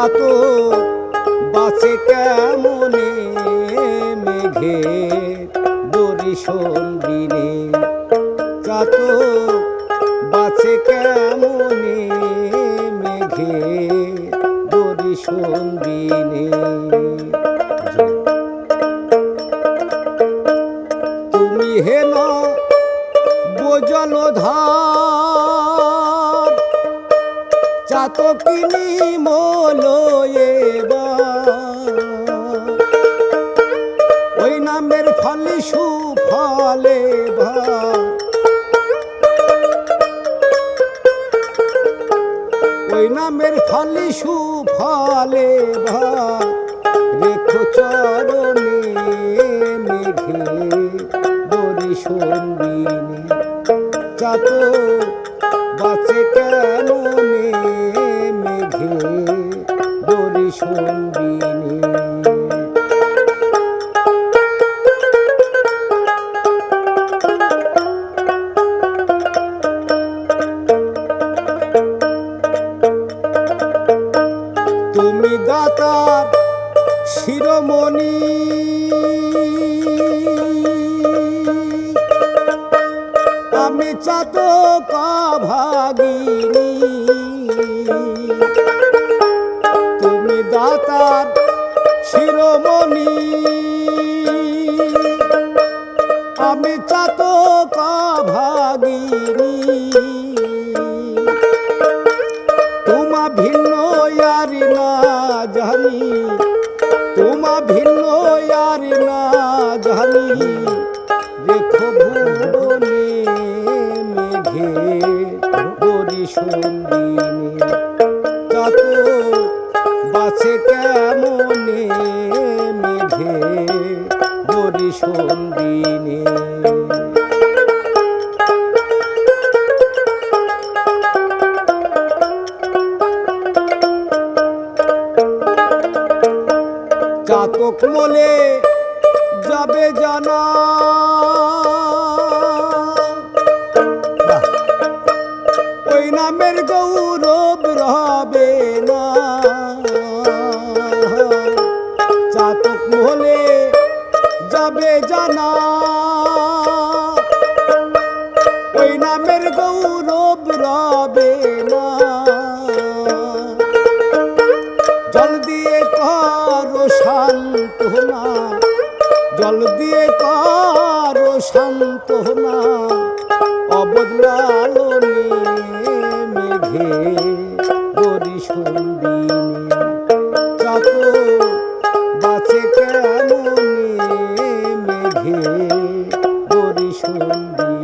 চাত বাঁচে কেমনে মেঘে? দড়ি সন্দিনে চাত বাঁচে কেমনে মেঘে? দড়ি সন্দিনে তুমি হেন বোজল ধার চাতকিনি মোলো এবার ওই নামের ফলে সুফলে ওই নামের ফলে সুফলে রেখো চরণে মেঘে দড়ি সন্দিনে চাত বাঁচে কেমনে মেঘে দড়ি সন্দিনে তুমি দাতার শিরোমণি সন্দিনে চাতক মনে যাবে জানা। জল দিয়ে কারও শান্ত না অবদলালো মেঘে বরিশন্দিনে যত বাঁচে কেমন মেঘে বরিশন্দিনে